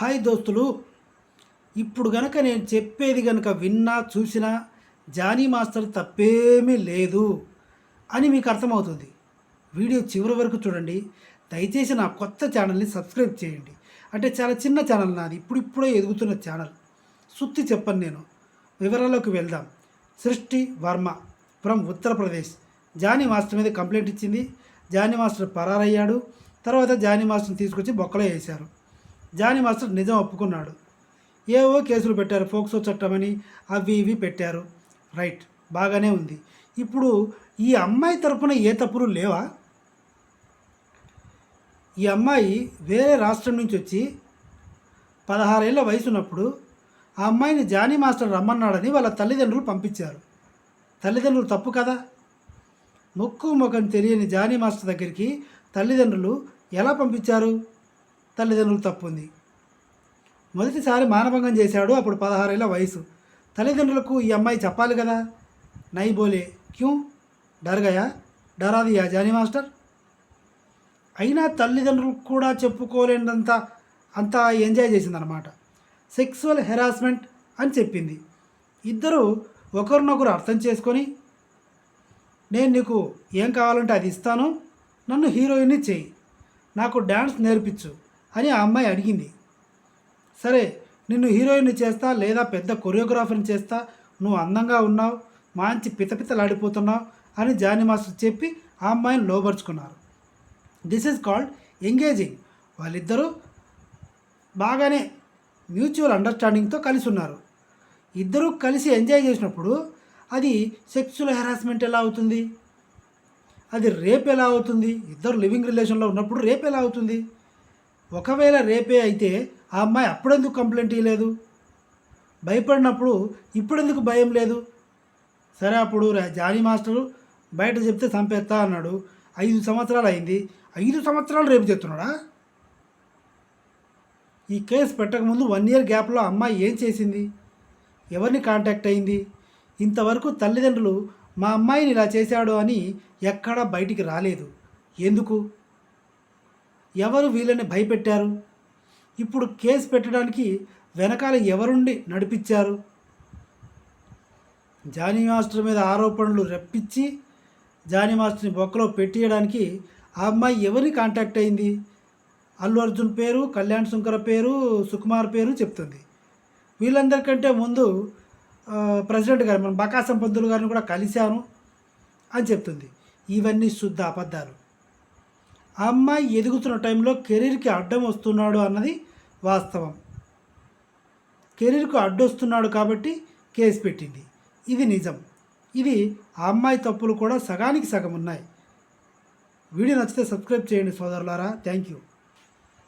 Hi దోస్తులు ఇప్పుడు గనక నేను చెప్పేది గనక విన్నా చూసినా జానీ మాస్టర్ తప్పేమీ లేదు అని మీకు అర్థమవుతుంది. వీడియో చివరి వరకు చూడండి. దయచేసి నా కొత్త ఛానల్ని సబ్స్క్రైబ్ చేయండి. అంటే చాలా చిన్న ఛానల్ నాది. ఇప్పుడిప్పుడే ఎదుగుతున్న ఛానల్. సుత్తి చెప్పను నేను. వివరాల్లోకి వెళ్దాం. సృష్టి వర్మ ఫ్రమ్ ఉత్తరప్రదేశ్. జానీ మాస్టర్ మీద కంప్లైంట్ ఇచ్చింది. జానీ మాస్టర్ పరారయ్యాడు. తర్వాత జానీ మాస్టర్ని తీసుకొచ్చి బొక్కలో వేశారు. జానీ మాస్టర్ నిజం ఒప్పుకున్నాడు. ఏవో కేసులు పెట్టారు ఫోక్సో చట్టమని అవి ఇవి పెట్టారు. రైట్ బాగానే ఉంది. ఇప్పుడు ఈ అమ్మాయి తరపున ఏ తప్పులు లేవా? ఈ అమ్మాయి వేరే రాష్ట్రం నుంచి వచ్చి పదహారేళ్ళ వయసు ఉన్నప్పుడు ఆ అమ్మాయిని జానీ మాస్టర్ రమ్మన్నాడని వాళ్ళ తల్లిదండ్రులు పంపించారు. తల్లిదండ్రులు తప్పు కదా? ముక్కు ముఖం తెలియని జానీ మాస్టర్ దగ్గరికి తల్లిదండ్రులు ఎలా పంపించారు? తల్లిదండ్రులు తప్పు ఉంది. మొదటిసారి మానభంగం చేశాడు అప్పుడు పదహారేళ్ళ వయసు. తల్లిదండ్రులకు ఈ అమ్మాయి చెప్పాలి కదా? నై బోలే. క్యూ? డర్ డరాదియా జానీ మాస్టర్? అయినా తల్లిదండ్రులు కూడా చెప్పుకోలేనంత అంత ఎంజాయ్ చేసిందనమాట సెక్సువల్ హెరాస్మెంట్ అని చెప్పింది. ఇద్దరు ఒకరినొకరు అర్థం చేసుకొని నేను నీకు ఏం కావాలంటే అది ఇస్తాను నన్ను హీరోయిన్ని చేయి. నాకు డ్యాన్స్ నేర్పించు. అని ఆ అమ్మాయి అడిగింది. సరే నిన్ను హీరోయిన్ చేస్తా లేదా పెద్ద కొరియోగ్రాఫర్ని చేస్తా? నువ్వు అందంగా ఉన్నావు మంచి పితపితలాడిపోతున్నావు అని జానీ మాస్టర్ చెప్పి ఆ అమ్మాయిని లోపరుచుకున్నారు దిస్ ఈజ్ కాల్డ్ ఎంగేజింగ్ వాళ్ళిద్దరూ బాగానే మ్యూచువల్ అండర్స్టాండింగ్తో కలిసి ఉన్నారు. ఇద్దరూ కలిసి ఎంజాయ్ చేసినప్పుడు అది సెక్సువల్ హెరాస్మెంట్ ఎలా అవుతుంది? అది రేప్ ఎలా అవుతుంది? ఇద్దరు లివింగ్ రిలేషన్లో ఉన్నప్పుడు రేప్ ఎలా అవుతుంది? ఒకవేళ రేపే అయితే ఆ అమ్మాయి అప్పుడెందుకు కంప్లైంట్ ఇవ్వలేదు భయపడినప్పుడు ఇప్పుడెందుకు భయం లేదు? సరే అప్పుడు జానీ మాస్టరు బయట చెప్తే చంపేస్తా అన్నాడు. ఐదు సంవత్సరాలు అయింది. ఐదు సంవత్సరాలు రేపు చెప్తున్నాడా ఈ కేసు పెట్టకముందు వన్ ఇయర్ గ్యాప్లో అమ్మాయి ఏం చేసింది? ఎవరిని కాంటాక్ట్ అయింది? ఇంతవరకు తల్లిదండ్రులు మా అమ్మాయిని ఇలా చేశాడు అని ఎక్కడా బయటికి రాలేదు. ఎందుకు? ఎవరు వీళ్ళని భయపెట్టారు? ఇప్పుడు కేసు పెట్టడానికి వెనకాల ఎవరుండి నడిపించారు? జానీ మాస్టర్ మీద ఆరోపణలు రప్పించి జానీ మాస్టర్ని బొక్కలో పెట్టియడానికి ఆ అమ్మాయి ఎవరిని కాంటాక్ట్ అయింది? అల్లు అర్జున్ పేరు కళ్యాణ్ శంకర పేరు సుకుమార్ పేరు చెప్తుంది. వీళ్ళందరికంటే ముందు ప్రెసిడెంట్ గారు మనం బకాసం పంతులు గారిని కూడా కలిశాను అని చెప్తుంది. ఇవన్నీ శుద్ధ అబద్ధాలు. ఆ అమ్మాయి ఎదుగుతున్న టైంలో కెరీర్కి అడ్డం వస్తున్నాడు అన్నది వాస్తవం. కెరీర్కు అడ్డొస్తున్నాడు కాబట్టి కేసు పెట్టింది. ఇది నిజం. ఇది ఆ అమ్మాయి తప్పులు కూడా సగానికి సగం ఉన్నాయి. వీడియో నచ్చితే సబ్స్క్రైబ్ చేయండి సోదరులారా. Thank you.